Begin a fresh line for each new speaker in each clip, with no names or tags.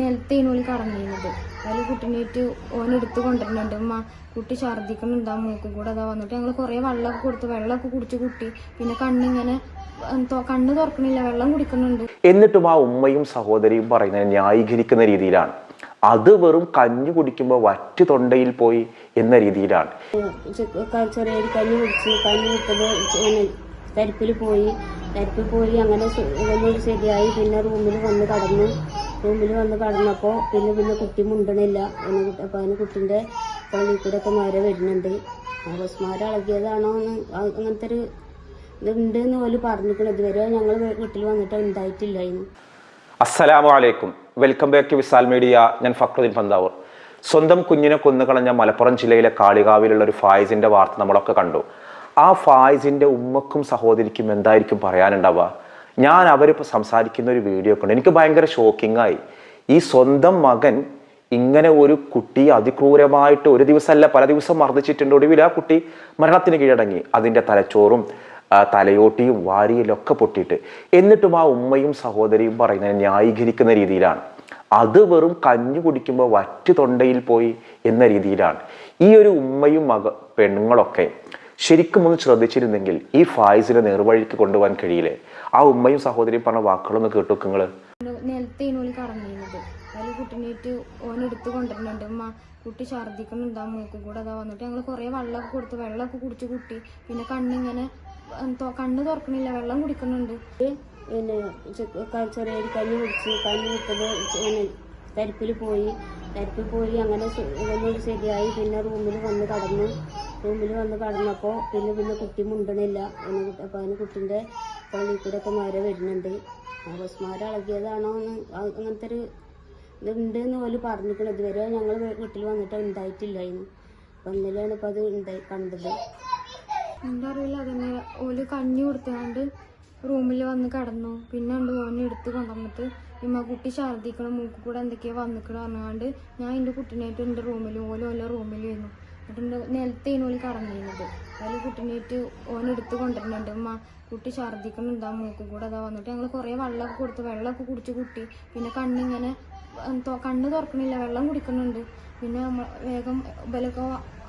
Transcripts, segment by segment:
നിലത്തേനു ഓൽ കടന്നിരുന്നത് അതിൽ കുട്ടിനേറ്റ് ഓൻ എടുത്ത് കൊണ്ടുവരുന്നുണ്ട്. ഉമ്മ കുട്ടി ഛർദ്ദിക്കുന്നുണ്ട്. ആ മൂക്കും കൂടെ അതാ വന്നിട്ട് ഞങ്ങൾ കുറേ വെള്ളമൊക്കെ കൊടുത്ത് വെള്ളമൊക്കെ കുടിച്ച് കുട്ടി. പിന്നെ കണ്ണിങ്ങനെ കണ്ണ് തുറക്കണില്ല. വെള്ളം കുടിക്കുന്നുണ്ട്.
എന്നിട്ടും ആ ഉമ്മയും സഹോദരിയും പറയുന്നത് ന്യായീകരിക്കുന്ന രീതിയിലാണ്. അത് വെറും കഞ്ഞി കുടിക്കുമ്പോൾ വറ്റ് തൊണ്ടയിൽ പോയി എന്ന രീതിയിലാണ്.
ചെറിയൊരു കഞ്ഞി കുടിച്ച് കഞ്ഞി കുടിച്ചപ്പോൾ തരിപ്പിൽ പോയി. തരിപ്പിൽ പോയി അങ്ങനെ ശരിയായി. പിന്നെ റൂമിൽ വന്ന് കടന്നു റൂമിൽ വന്ന് കടന്നപ്പോൾ പിന്നെ പിന്നെ കുട്ടി മുണ്ടണില്ല. കുട്ടി അപ്പോൾ അതിന് കുട്ടീന്റെ പള്ളിയിൽ കൂടെ ഒക്കെ മര വരുന്നുണ്ട്. ബസ്മാരെ ഇളകിയതാണോ എന്ന് അങ്ങനത്തെ ഒരു ഇതുണ്ട് എന്ന് പോലും പറഞ്ഞിരിക്കണം ഇതുവരെ ഞങ്ങൾ വീട്ടിൽ വന്നിട്ട് ഉണ്ടായിട്ടില്ലായിരുന്നു
അസ്സലാമു അലൈക്കും. Welcome back to Visal media. ഞാൻ ഫക്രുദ്ദീൻ പന്താവൂർ. സ്വന്തം കുഞ്ഞിനെ കൊന്നുകളഞ്ഞ മലപ്പുറം ജില്ലയിലെ കാളികാവിലുള്ള ഒരു ഫായിസിന്റെ വാർത്ത നമ്മളൊക്കെ കണ്ടു. ആ ഫായിസിന്റെ ഉമ്മക്കും സഹോദരിക്കും എന്തായിരിക്കും പറയാനുണ്ടാവുക? ഞാൻ അവരിപ്പോൾ സംസാരിക്കുന്ന ഒരു വീഡിയോ കണ്ടു എനിക്ക് ഭയങ്കര ഷോക്കിംഗ് ആയി. ഈ സ്വന്തം മകൻ ഇങ്ങനെ ഒരു കുട്ടി അതിക്രൂരമായിട്ട് ഒരു ദിവസമല്ല പല ദിവസം മർദ്ദിച്ചിട്ടുണ്ട്. ഒടുവിൽ ആ കുട്ടി മരണത്തിന് കീഴടങ്ങി. അതിന്റെ തലച്ചോറും തലയോട്ടിയും വാരിയിലൊക്കെ പൊട്ടിയിട്ട്. എന്നിട്ടും ആ ഉമ്മയും സഹോദരിയും പറയുന്നത് ന്യായീകരിക്കുന്ന രീതിയിലാണ്. അത് വെറും കഞ്ഞു കുടിക്കുമ്പോൾ വറ്റ് തൊണ്ടയിൽ പോയി എന്ന രീതിയിലാണ്. ഈ ഒരു ഉമ്മയും മക പെണ്ണുങ്ങളൊക്കെ ശരിക്കും ഒന്ന് ശ്രദ്ധിച്ചിരുന്നെങ്കിൽ ഈ ഫായിസിനെ നേർവഴിക്ക് കൊണ്ടുപോകാൻ കഴിയില്ലേ? ആ ഉമ്മയും സഹോദരിയും പറഞ്ഞ വാക്കുകളൊന്ന് കേട്ടു
നിങ്ങൾ അതിൽ കുട്ടീനേറ്റ് കൊണ്ടുവരുന്നുണ്ട്. ഉമ്മ കുട്ടി ഛർദ്ദിക്കുന്നുണ്ട്. ആ മൂക്കും കൂടെ അതാ വന്നിട്ട് ഞങ്ങൾ കുറേ വെള്ളമൊക്കെ കൊടുത്തു വെള്ളമൊക്കെ കുടിച്ച് കുട്ടി. പിന്നെ കണ്ണിങ്ങനെ കണ്ണ് തുറക്കണില്ല. വെള്ളം കുടിക്കുന്നുണ്ട്.
പിന്നെ ചെറിയ ക- ചെറിയൊരു കഞ്ഞി കുടിച്ച് കഞ്ഞി പിന്നെ തരിപ്പിൽ പോയി. തരിപ്പിൽ പോയി അങ്ങനെ ശ- ശരിയായി. പിന്നെ റൂമിൽ വന്ന് കടന്നു റൂമിൽ വന്ന് കടന്നപ്പോൾ പിന്നെ പിന്നെ കുട്ടി മുണ്ടണില്ല. അതിന് അപ്പോൾ അതിന് കുട്ടീന്റെ പള്ളിയിൽ കൂടെ ഒക്കെ മര വരുന്നുണ്ട്. ഹോസ്മാര ഇളകിയതാണോ എന്ന് അങ്ങനത്തെ ഒരു ഇതുണ്ട് എന്ന് പോലും പറഞ്ഞിരിക്കണം ഇതുവരെ ഞങ്ങൾ വീട്ടിൽ വന്നിട്ട് ഉണ്ടായിട്ടില്ലായിരുന്നു. അപ്പം ഇന്നലെയാണ് ഇപ്പോൾ അത് ഉണ്ടായി കണ്ടത്.
എന്താ അറിയില്ല. അതന്നെ ഓൽ കഞ്ഞി കൊടുത്തുകൊണ്ട് റൂമിൽ വന്ന് കിടന്നു. പിന്നെ ഉണ്ട് ഓനെ എടുത്ത് കൊണ്ടുവന്നിട്ട് ഇമ്മ കുട്ടി ഛർദ്ദിക്കണം മൂക്ക് കൂടെ എന്തൊക്കെയാ വന്നിക്കണം പറഞ്ഞാണ്ട് ഞാൻ എന്റെ കുട്ടീനായിട്ട് എന്റെ റൂമിൽ ഓൽ ഓല റൂമിലായിരുന്നു എന്നിട്ട് നിലത്തേനു ഓൽ കറങ്ങുന്നത് അതിൽ കുട്ടീനായിട്ട് ഓനെടുത്ത് കൊണ്ടുവരുന്നുണ്ട്. ഉമ്മ കുട്ടി ഛർദ്ദിക്കുന്നുണ്ട് ആ മൂക്കും കൂടെ അതാ വന്നിട്ട്. ഞങ്ങൾ കുറേ വെള്ളമൊക്കെ കൊടുത്ത് വെള്ളമൊക്കെ കുടിച്ച് കുട്ടി. പിന്നെ കണ്ണിങ്ങനെ കണ്ണ് തുറക്കണില്ല. വെള്ളം കുടിക്കുന്നുണ്ട്. പിന്നെ വേഗം ഇവലൊക്കെ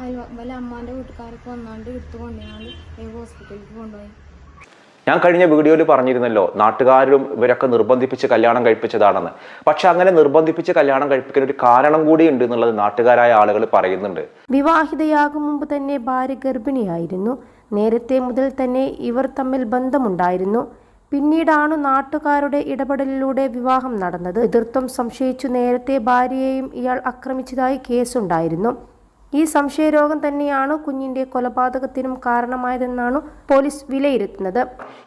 അയൽ ഇവലെ അമ്മാന്റെ വീട്ടുകാരൊക്കെ വന്നാണ്ട് എടുത്ത് കൊണ്ടുപോയാണ്ട് വേഗം ഹോസ്പിറ്റലിലേക്ക് കൊണ്ടുപോയി.
ഞാൻ കഴിഞ്ഞ വീഡിയോയിൽ പറഞ്ഞിരുന്നല്ലോ നാട്ടുകാരും ഇവരൊക്കെ നിർബന്ധിപ്പിച്ച് കല്യാണം കഴിപ്പിച്ചതാണെന്ന്. പക്ഷെ അങ്ങനെ നിർബന്ധിപ്പിച്ച് കല്യാണം കഴിപ്പിക്കുന്ന ഒരു കാരണം കൂടി ഉണ്ട് എന്നുള്ളത് നാട്ടുകാരായ ആളുകൾ പറയുന്നുണ്ട്.
വിവാഹിതയാകും മുമ്പ് തന്നെ ഭാര്യ ഗർഭിണിയായിരുന്നു. നേരത്തെ മുതൽ തന്നെ ഇവർ തമ്മിൽ ബന്ധമുണ്ടായിരുന്നു. പിന്നീടാണ് നാട്ടുകാരുടെ ഇടപെടലിലൂടെ വിവാഹം നടന്നത്. എതിർത്തം സംശയിച്ചു നേരത്തെ ഭാര്യയെയും ഇയാൾ ആക്രമിച്ചതായി കേസുണ്ടായിരുന്നു. ഈ സംശയരോഗം തന്നെയാണ് കുഞ്ഞിന്റെ കൊലപാതകത്തിനും കാരണമായതെന്നാണ് പോലീസ് വിലയിരുത്തുന്നത്.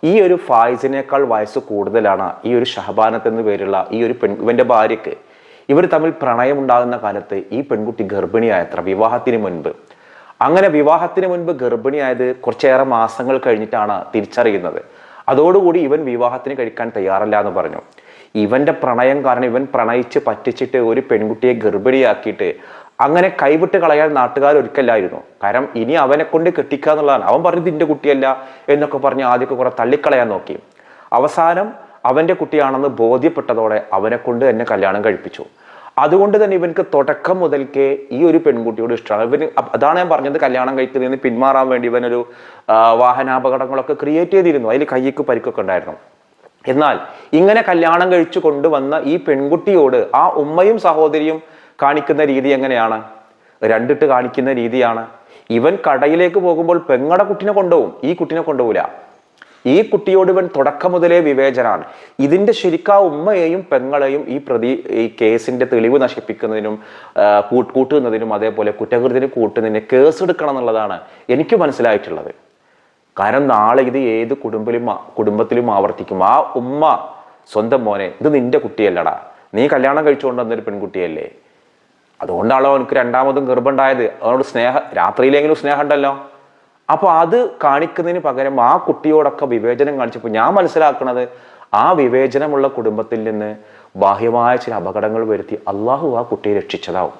ഈ ഒരു ഫായിസിനേക്കാൾ വയസ്സ് കൂടുതലാണ് ഈ ഒരു ഷഹബാനത്ത് എന്ന് പേരുള്ള ഈ ഒരു പെൺ ഇവന്റെ ഭാര്യക്ക്. ഇവർ തമ്മിൽ പ്രണയം ഉണ്ടാകുന്ന കാലത്ത് ഈ പെൺകുട്ടി ഗർഭിണിയായത്ര വിവാഹത്തിന് മുൻപ്. അങ്ങനെ വിവാഹത്തിന് മുൻപ് ഗർഭിണിയായത് കുറച്ചേറെ മാസങ്ങൾ കഴിഞ്ഞിട്ടാണ് തിരിച്ചറിയുന്നത്. അതോടുകൂടി ഇവൻ വിവാഹത്തിന് കഴിക്കാൻ തയ്യാറല്ല എന്ന് പറഞ്ഞു. ഇവന്റെ പ്രണയം കാരണം ഇവൻ പ്രണയിച്ച് പറ്റിച്ചിട്ട് ഒരു പെൺകുട്ടിയെ ഗർഭിണിയാക്കിയിട്ട് അങ്ങനെ കൈവിട്ട് കളയാൻ നാട്ടുകാർ ഒരുക്കല്ലായിരുന്നു കാരണം ഇനി അവനെ കൊണ്ട് കെട്ടിക്കുക എന്നുള്ളതാണ്. അവൻ പറഞ്ഞത് ഇതിന്റെ കുട്ടിയല്ല എന്നൊക്കെ പറഞ്ഞ് ആദ്യമൊക്കെ കുറെ തള്ളിക്കളയാൻ നോക്കി. അവസാനം അവന്റെ കുട്ടിയാണെന്ന് ബോധ്യപ്പെട്ടതോടെ അവനെ കൊണ്ട് തന്നെ കല്യാണം കഴിപ്പിച്ചു. അതുകൊണ്ട് തന്നെ ഇവനക്ക് തുടക്കം മുതൽക്കേ ഈ ഒരു പെൺകുട്ടിയോട് ഇഷ്ടമാണ്. ഇവന് അതാണ് ഞാൻ പറഞ്ഞത് കല്യാണം കഴിക്കുന്നതിൽ നിന്ന് പിന്മാറാൻ വേണ്ടി ഇവനൊരു വാഹനാപകടങ്ങളൊക്കെ ക്രിയേറ്റ് ചെയ്തിരുന്നു. അതിൽ കയ്യിക്ക് പരിക്കൊക്കെ ഉണ്ടായിരുന്നു. എന്നാൽ ഇങ്ങനെ കല്യാണം കഴിച്ചു കൊണ്ടുവന്ന ഈ പെൺകുട്ടിയോട് ആ ഉമ്മയും സഹോദരിയും കാണിക്കുന്ന രീതി എങ്ങനെയാണ്? രണ്ടിട്ട് കാണിക്കുന്ന രീതിയാണ്. ഇവൻ കടയിലേക്ക് പോകുമ്പോൾ പെങ്ങടെ കുട്ടിനെ കൊണ്ടുപോകും ഈ കുട്ടിനെ കൊണ്ടുപോകില്ല. ഈ കുട്ടിയോട് ഇവൻ തുടക്കം മുതലേ വിവേചനാണ്. ഇതിന്റെ ശരിക്കാ ഉമ്മയെയും പെങ്ങളെയും ഈ പ്രതി ഈ കേസിന്റെ തെളിവ് നശിപ്പിക്കുന്നതിനും കൂട്ടുന്നതിനും അതേപോലെ കുറ്റകൃതിന് കൂട്ടുന്നതിന് കേസ് എടുക്കണം എന്നുള്ളതാണ് എനിക്ക് മനസ്സിലായിട്ടുള്ളത്. കാരണം നാളെ ഇത് ഏത് കുടുംബത്തിലും കുടുംബത്തിലും ആവർത്തിക്കും. ആ ഉമ്മ സ്വന്തം മോനെ ഇത് നിന്റെ കുട്ടിയല്ലടാ. നീ കല്യാണം കഴിച്ചുകൊണ്ട് വന്നൊരു പെൺകുട്ടിയല്ലേ? അതുകൊണ്ടാണല്ലോ അവനക്ക് രണ്ടാമതും ഗർഭമുണ്ടായത്. അവനോട് സ്നേഹ രാത്രിയിലെങ്കിലും സ്നേഹം ഉണ്ടല്ലോ അപ്പൊ അത് കാണിക്കുന്നതിന് പകരം ആ കുട്ടിയോടൊക്കെ വിവേചനം കാണിച്ചപ്പോൾ ഞാൻ മനസ്സിലാക്കുന്നത് ആ വിവേചനമുള്ള കുടുംബത്തിൽ നിന്ന് ബാഹ്യമായ ചില അപകടങ്ങൾ വരുത്തി അള്ളാഹു ആ കുട്ടിയെ രക്ഷിച്ചതാവും.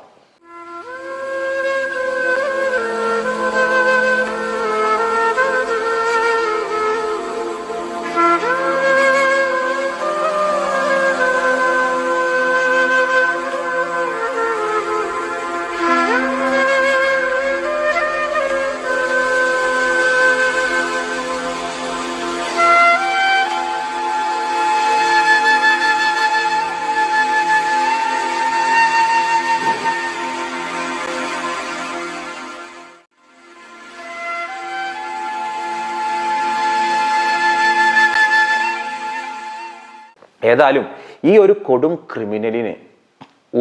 ഏതായാലും ഈ ഒരു കൊടും ക്രിമിനലിന്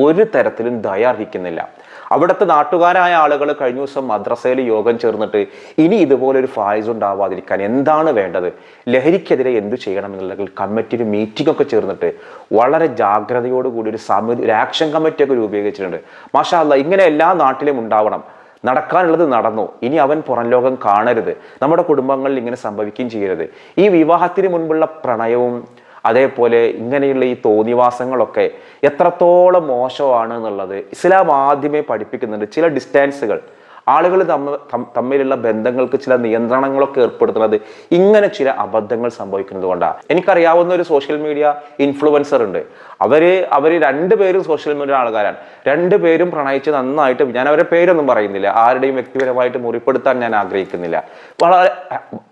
ഒരു തരത്തിലും ദയാർഹിക്കുന്നില്ല. അവിടുത്തെ നാട്ടുകാരായ ആളുകൾ കഴിഞ്ഞ ദിവസം മദ്രസയിൽ യോഗം ചേർന്നിട്ട് ഇനി ഇതുപോലൊരു ഫായിസ് ഉണ്ടാവാതിരിക്കാൻ എന്താണ് വേണ്ടത്? ലഹരിക്കെതിരെ എന്തു ചെയ്യണം എന്നുള്ളതിൽ കമ്മിറ്റി ഒരു മീറ്റിംഗ് ഒക്കെ ചേർന്നിട്ട് വളരെ ജാഗ്രതയോടുകൂടി ഒരു സമിതി ഒരു ആക്ഷൻ കമ്മിറ്റി ഒക്കെ രൂപീകരിച്ചിട്ടുണ്ട്. മാഷാ അല്ല ഇങ്ങനെ എല്ലാ നാട്ടിലും ഉണ്ടാവണം. നടക്കാനുള്ളത് നടന്നു. ഇനി അവൻ പുറം ലോകം കാണരുത്. നമ്മുടെ കുടുംബങ്ങളിൽ ഇങ്ങനെ സംഭവിക്കുകയും ചെയ്യരുത്. ഈ വിവാഹത്തിന് മുൻപുള്ള പ്രണയവും അതേപോലെ ഇങ്ങനെയുള്ള ഈ തോന്നിവാസങ്ങളൊക്കെ എത്രത്തോളം മോശമാണ് എന്നുള്ളത് ഇസ്ലാം ആദ്യമേ പഠിപ്പിക്കുന്നുണ്ട്. ചില ഡിസ്റ്റാൻസുകൾ ആളുകൾ തമ്മിലുള്ള ബന്ധങ്ങൾക്ക് ചില നിയന്ത്രണങ്ങളൊക്കെ ഏർപ്പെടുത്തുന്നത് ഇങ്ങനെ ചില അബദ്ധങ്ങൾ സംഭവിക്കുന്നത് കൊണ്ടാണ് എനിക്കറിയാവുന്ന ഒരു സോഷ്യൽ മീഡിയ ഇൻഫ്ലുവൻസർ ഉണ്ട്. അവർ അവർ രണ്ടുപേരും സോഷ്യൽ മീഡിയ ആൾക്കാരാണ്. രണ്ടുപേരും പ്രണയിച്ച് നന്നായിട്ട് ഞാൻ അവരുടെ പേരൊന്നും പറയുന്നില്ല. ആരുടെയും വ്യക്തിപരമായിട്ട് മുറിപ്പെടുത്താൻ ഞാൻ ആഗ്രഹിക്കുന്നില്ല. വളരെ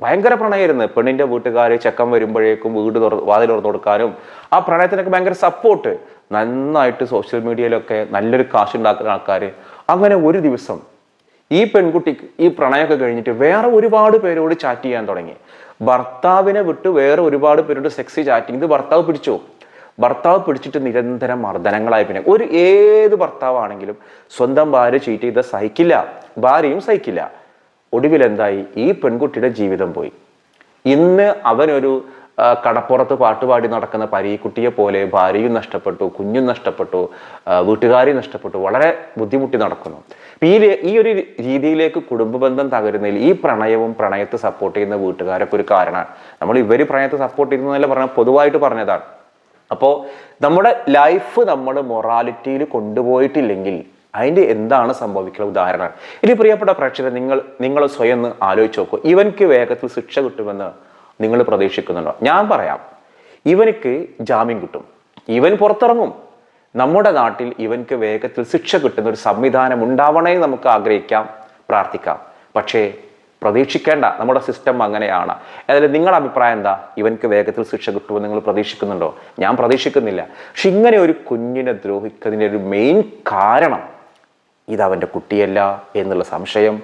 ഭയങ്കര പ്രണയമായിരുന്നു. പെണ്ണിന്റെ വീട്ടുകാർ ചെക്കൻ വരുമ്പോഴേക്കും വീട് തുറ വാതിൽ തുറന്നു കൊടുക്കാനും ആ പ്രണയത്തിനൊക്കെ ഭയങ്കര സപ്പോർട്ട് നന്നായിട്ട് സോഷ്യൽ മീഡിയയിലൊക്കെ നല്ലൊരു കാശ് ഉണ്ടാക്കുന്ന ആൾക്കാർ അങ്ങനെ ഒരു ദിവസം ഈ പെൺകുട്ടിക്ക് ഈ പ്രണയമൊക്കെ കഴിഞ്ഞിട്ട് വേറെ ഒരുപാട് പേരോട് ചാറ്റ് ചെയ്യാൻ തുടങ്ങി. ഭർത്താവിനെ വിട്ട് വേറെ ഒരുപാട് പേരോട് സെക്സി ചാറ്റിങ് ഇത് ഭർത്താവ് പിടിച്ചോ? ഭർത്താവ് പിടിച്ചിട്ട് നിരന്തരം മർദ്ദനങ്ങളായി പിന്നെ. ഒരു ഏത് ഭർത്താവാണെങ്കിലും സ്വന്തം ഭാര്യ ചീറ്റ് ചെയ്ത സഹിക്കില്ല. ഭാര്യയും സഹിക്കില്ല. ഒടുവിൽ എന്തായി? ഈ പെൺകുട്ടിയുടെ ജീവിതം പോയി. ഇന്ന് അവനൊരു കടപ്പുറത്ത് പാട്ടുപാടി നടക്കുന്ന പരീക്കുട്ടിയെ പോലെ ഭാര്യയും നഷ്ടപ്പെട്ടു കുഞ്ഞും നഷ്ടപ്പെട്ടു വീട്ടുകാരെയും നഷ്ടപ്പെട്ടു വളരെ ബുദ്ധിമുട്ടി നടക്കുന്നു. ഈ ഈ ഒരു രീതിയിലേക്ക് കുടുംബ ബന്ധം തകരുന്നതിൽ ഈ പ്രണയവും പ്രണയത്തെ സപ്പോർട്ട് ചെയ്യുന്ന വീട്ടുകാരൊക്കെ ഒരു കാരണമാണ്. നമ്മൾ ഇവർ പ്രണയത്തെ സപ്പോർട്ട് ചെയ്യുന്നതല്ല പറഞ്ഞ പൊതുവായിട്ട് പറഞ്ഞതാണ്. അപ്പോൾ നമ്മുടെ ലൈഫ് നമ്മൾ മൊറാലിറ്റിയിൽ കൊണ്ടുപോയിട്ടില്ലെങ്കിൽ അതിന്റെ എന്താണ് സംഭവിക്കുന്ന ഉദാഹരണം ഇനി പ്രിയപ്പെട്ട പ്രേക്ഷകർ നിങ്ങൾ നിങ്ങൾ സ്വയം ആലോചിച്ച് നോക്കൂ. ഇവൻക്ക് വേഗത്തിൽ ശിക്ഷ കിട്ടുമെന്ന് നിങ്ങൾ പ്രതീക്ഷിക്കുന്നുണ്ടോ? ഞാൻ പറയാം. ഇവനിക്ക് ജാമ്യം കിട്ടും. ഇവൻ പുറത്തിറങ്ങും. നമ്മുടെ നാട്ടിൽ ഇവൻക്ക് വേഗത്തിൽ ശിക്ഷ കിട്ടുന്ന ഒരു സംവിധാനം ഉണ്ടാവണേ നമുക്ക് ആഗ്രഹിക്കാം പ്രാർത്ഥിക്കാം. പക്ഷേ പ്രതീക്ഷിക്കേണ്ട നമ്മുടെ സിസ്റ്റം അങ്ങനെയാണ്. അതായത് നിങ്ങളുടെ അഭിപ്രായം എന്താ? ഇവൻക്ക് വേഗത്തിൽ ശിക്ഷ കിട്ടുമെന്ന് നിങ്ങൾ പ്രതീക്ഷിക്കുന്നുണ്ടോ? ഞാൻ പ്രതീക്ഷിക്കുന്നില്ല. പക്ഷെ ഇങ്ങനെ ഒരു കുഞ്ഞിനെ ദ്രോഹിക്കുന്നതിന്റെ ഒരു മെയിൻ കാരണം ഇത് അവന്റെ കുട്ടിയല്ല എന്നുള്ള സംശയം.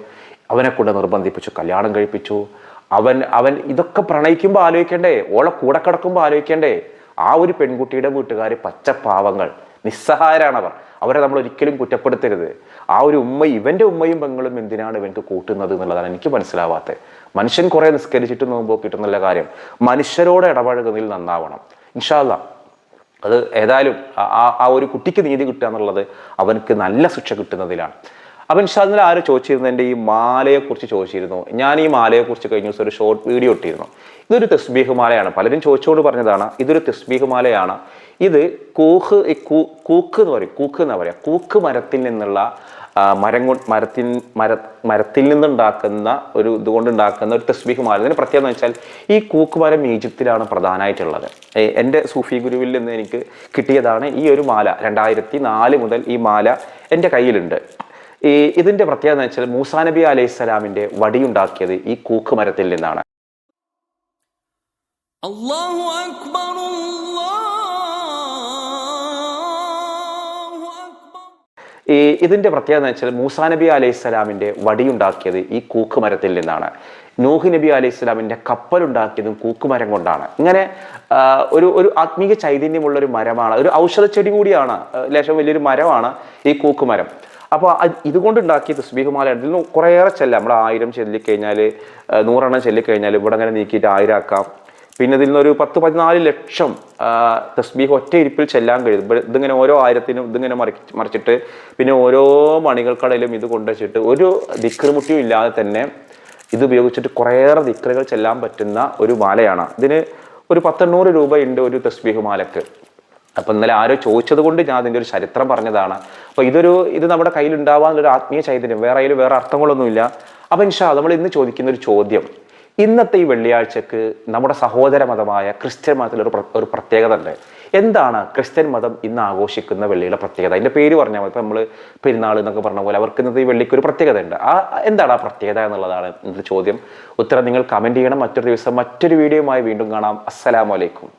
അവനെ കൊണ്ട് നിർബന്ധിപ്പിച്ചു കല്യാണം കഴിപ്പിച്ചു. അവൻ അവൻ ഇതൊക്കെ പ്രണയിക്കുമ്പോൾ ആലോചിക്കണ്ടേ ഓളെ കൂടെ കിടക്കുമ്പോൾ ആലോചിക്കണ്ടേ. ആ ഒരു പെൺകുട്ടിയുടെ വീട്ടുകാർ പച്ചപ്പാവങ്ങൾ നിസ്സഹായരാണവർ. അവരെ നമ്മൾ ഒരിക്കലും കുറ്റപ്പെടുത്തരുത്. ആ ഒരു ഉമ്മ ഇവന്റെ ഉമ്മയും പെങ്ങളും എന്തിനാണ് ഇവൻക്ക് കൂട്ടുന്നത് എന്നുള്ളതാണ് എനിക്ക് മനസ്സിലാവാത്തത് മനുഷ്യൻ കുറെ നിസ്കരിച്ചിട്ട് നോക്കുമ്പോൾ കിട്ടുന്നുള്ള കാര്യം. മനുഷ്യരോട് ഇടപഴകുന്നതിൽ നന്നാവണം. ഇൻഷാല്ല അത് ഏതായാലും ആ- ഒരു കുട്ടിക്ക് നീതി കിട്ടുക എന്നുള്ളത് അവനക്ക് നല്ല ശിക്ഷ കിട്ടുന്നതിലാണ്. അപ്പം ഇൻഷാദിനെ ആരോ ചോദിച്ചിരുന്നു? എന്റെ ഈ മാലയെക്കുറിച്ച് ചോദിച്ചിരുന്നു. ഞാൻ ഈ മാലയെക്കുറിച്ച് കഴിഞ്ഞ ദിവസം ഒരു ഷോർട്ട് വീഡിയോ ഇട്ടിരുന്നു. ഇതൊരു തസ്ബീഹ് മാലയാണ്. പലരും ചോദിച്ചുകൊണ്ട് പറഞ്ഞതാണ് ഇതൊരു തസ്ബീഹ് മാലയാണ്. ഇത് കൂഹ് ഈ കൂ- കൂക്ക് എന്ന് പറയും. കൂക്ക് എന്ന് പറയാം? കൂക്ക് മരത്തിൽ നിന്നുള്ള മരം കൊണ്ട് മരത്തിൽ മര മരത്തിൽ നിന്നുണ്ടാക്കുന്ന ഒരു ഇതുകൊണ്ട് ഉണ്ടാക്കുന്ന ഒരു തസ്ബീഹ് മാല. ഇതിന് പ്രത്യേകത എന്ന് വെച്ചാൽ ഈ കൂക്ക് മരം ഈജിപ്തിലാണ് പ്രധാനമായിട്ടുള്ളത്. എന്റെ സൂഫി ഗുരുവിൽ നിന്ന് എനിക്ക് കിട്ടിയതാണ് ഈ ഒരു മാല. രണ്ടായിരത്തി നാല് മുതൽ ഈ മാല എന്റെ കയ്യിലുണ്ട്. ഈ ഇതിന്റെ പ്രത്യേകത എന്ന് വെച്ചാൽ മൂസാ നബി അലൈഹി സ്വലാമിന്റെ വടിയുണ്ടാക്കിയത് ഈ കൂക്ക് മരത്തിൽ നിന്നാണ്
അക്ബർ
ഈ ഇതിന്റെ പ്രത്യേകത എന്ന് വെച്ചാൽ മൂസാ നബി അലൈഹി സ്വലാമിന്റെ വടിയുണ്ടാക്കിയത് ഈ കൂക്ക് മരത്തിൽ നിന്നാണ്. നൂഹ് നബി അലൈഹി കപ്പൽ കപ്പലുണ്ടാക്കിയതും കൂക്കുമരം കൊണ്ടാണ്. ഇങ്ങനെ ഒരു ഒരു ആത്മീയ ചൈതന്യമുള്ള ഒരു മരമാണ് ഒരു ഔഷധ ചെടി കൂടിയാണ് ലേശം വലിയൊരു മരമാണ് ഈ കൂക്കുമരം. അപ്പോൾ ഇതുകൊണ്ട് ഉണ്ടാക്കിയ തസ്ബീഹുമാല ഇതിൽ നിന്ന് കുറേയേറെ ചെല്ലാം. നമ്മൾ ആയിരം ചെല്ലിക്കഴിഞ്ഞാൽ നൂറെണ്ണം ചെല്ലിക്കഴിഞ്ഞാൽ ഇവിടെ അങ്ങനെ നീക്കിയിട്ട് ആയിരം ആക്കാം പിന്നെ ഇതിൽ നിന്നൊരു പത്ത് പതിനാല് ലക്ഷം തസ്ബീഹ് ഒറ്റ ഇരിപ്പിൽ ചെല്ലാൻ കഴിയും. ഇതിങ്ങനെ ഓരോ ആയിരത്തിനും ഇതിങ്ങനെ മറി മറിച്ചിട്ട് പിന്നെ ഓരോ മണികൾക്കടയിലും ഇത് കൊണ്ടുവച്ചിട്ട് ഒരു ദിക്രമുട്ടിയും ഇല്ലാതെ തന്നെ ഇത് ഉപയോഗിച്ചിട്ട് കുറേയേറെ ദിക്രകൾ ചെല്ലാൻ പറ്റുന്ന ഒരു മാലയാണ്. ഇതിന് ഒരു പത്തെണ്ണൂറ് രൂപയുണ്ട് ഒരു തസ്ബീഹ് മാലക്ക് അപ്പൊ ഇന്നലെ ആരോ ചോദിച്ചത് കൊണ്ട് ഞാൻ അതിന്റെ ഒരു ചരിത്രം പറഞ്ഞതാണ്. അപ്പോൾ ഇതൊരു ഇത് നമ്മുടെ കയ്യിൽ ഉണ്ടാവാന്നൊരു ആത്മീയ ചൈതന്യം വേറെ അതിൽ വേറെ അർത്ഥങ്ങളൊന്നുമില്ല. അപ്പം ഇൻഷാ നമ്മൾ ഇന്ന് ചോദിക്കുന്ന ഒരു ചോദ്യം. ഇന്നത്തെ ഈ വെള്ളിയാഴ്ചക്ക് നമ്മുടെ സഹോദര മതമായ ക്രിസ്ത്യൻ മതത്തിൽ ഒരു ഒരു പ്രത്യേകത ഉണ്ട് എന്താണ് ക്രിസ്ത്യൻ മതം ഇന്ന് ആഘോഷിക്കുന്ന വെള്ളിയുടെ പ്രത്യേകത? അതിന്റെ പേര് പറഞ്ഞാൽ മതി. ഇപ്പം നമ്മൾ പെരുന്നാൾ എന്നൊക്കെ പറഞ്ഞ പോലെ അവർക്ക് ഇന്നത്തെ ഈ വെള്ളിക്ക് ഒരു പ്രത്യേകത ഉണ്ട് ആ എന്താണ് ആ പ്രത്യേകത എന്നുള്ളതാണ് ഇന്നത്തെ ചോദ്യം. ഉത്തരം നിങ്ങൾ കമന്റ് ചെയ്യണം. മറ്റൊരു ദിവസം മറ്റൊരു വീഡിയോയുമായി വീണ്ടും കാണാം. അസ്സലാമലൈക്കും